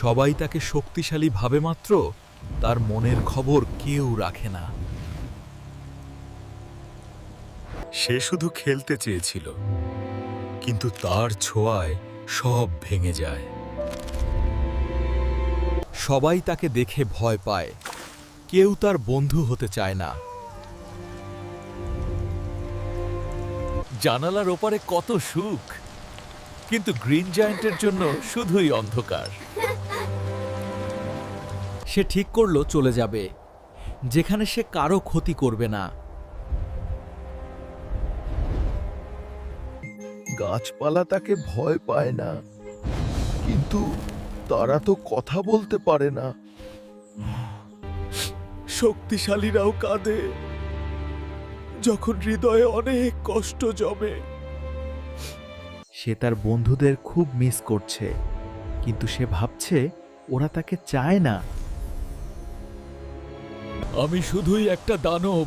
সবাই তাকে শক্তিশালী ভাবে মাত্র, তার মনের খবর কেউ রাখে না। সে শুধু খেলতে চেয়েছিল, কিন্তু তার ছোঁয়ায় সব ভেঙে যায়। সবাই তাকে দেখে ভয় পায়, কেউ তার বন্ধু হতে চায় না। জানালার ওপারে কত সুখ, কিন্তু গ্রিন জায়ান্টের জন্য শুধুই অন্ধকার। সে ঠিক করল চলে যাবে যেখানে সে কারও ক্ষতি করবে না। গাছপালা তাকে ভয় পায় না কিন্তু তারা তো কথা বলতে পারে না। শক্তিশালীরাও কাঁদে যখন হৃদয়ে অনেক কষ্ট জমে। সে তার বন্ধুদের খুব মিস করছে কিন্তু সে ভাবছে ওরা তাকে চায় না। আমি শুধুই একটা দানব।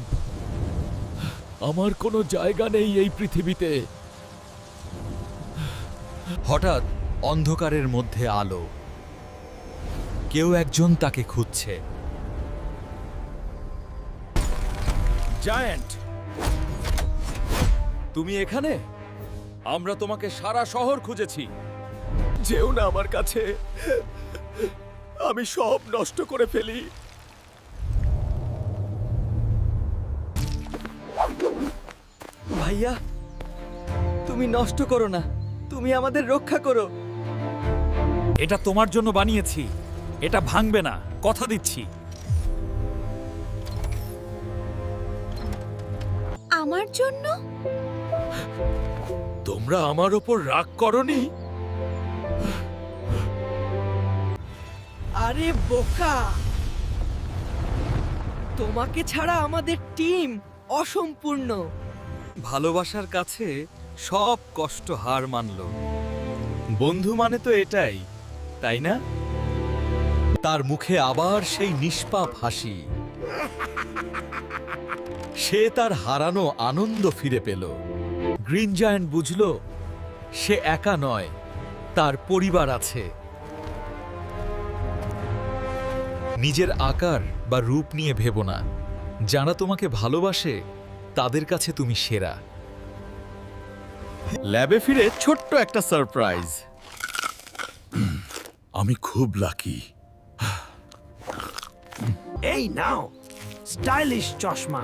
আমার কোনো জায়গা নেই এই পৃথিবীতে। হঠাৎ অন্ধকারের মধ্যে আলো। কেউ একজন তাকে খুঁজছে। জায়ান্ট তুমি এখানে? আমরা তোমাকে সারা শহর খুঁজেছি। যেও না আমার কাছে। আমি সব নষ্ট করে ফেলি। ভাইয়া তুমি নষ্ট করো না। তুমি আমাদের রক্ষা করো। এটা তোমার জন্য বানিয়েছি। এটা ভাঙবে না। কথা দিচ্ছি। আমার জন্য? তোমরা আমার ওপর রাগ করনি? আরে বোকা! তোমাকে ছাড়া আমাদের টিম অসম্পূর্ণ। ভালোবাসার কাছে সব কষ্ট হার মানল। বন্ধু মানে তো এটাই, তাই না? তার মুখে আবার সেই নিষ্পাপ হাসি। সে তার হারানো আনন্দ ফিরে পেল। গ্রিন জায়ান্ট বুঝল, সে একা নয়, তার পরিবার আছে। নিজের আকার বা রূপ নিয়ে ভেবো না। যারা তোমাকে ভালোবাসে তাদের কাছে তুমি সেরা। ল্যাবে ফিরে ছোট্ট একটা সারপ্রাইজ। আমি খুব লাকি। এই নাও স্টাইলিশ চশমা।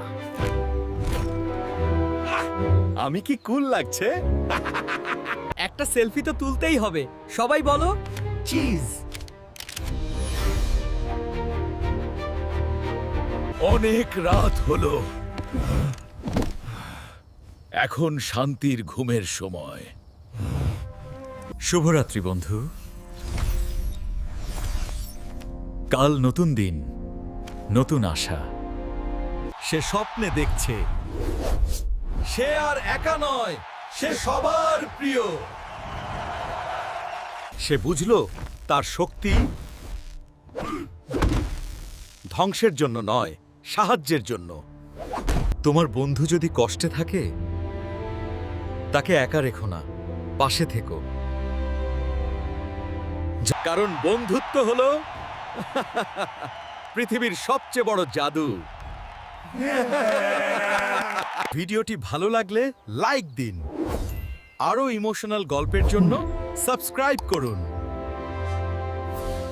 আমি কি কুল লাগছে? একটা সেলফি তো তুলতেই হবে। সবাই বলো। চিজ। অনেক রাত হলো। এখন শান্তির ঘুমের সময়। শুভরাত্রি, বন্ধু। কাল নতুন দিন, নতুন আশা। সে স্বপ্নে দেখছে। সে আর একা নয়, সে সবার প্রিয়। সে বুঝল তার শক্তি ধ্বংসের জন্য নয়, সাহায্যের জন্য। তোমার বন্ধু যদি কষ্টে থাকে তাকে একা রেখো না, পাশে থেকো। কারণ বন্ধুত্ব হলো পৃথিবীর সবচেয়ে বড় জাদু। ভিডিওটি ভালো লাগলে লাইক দিন। আরও ইমোশনাল গল্পের জন্য সাবস্ক্রাইব করুন।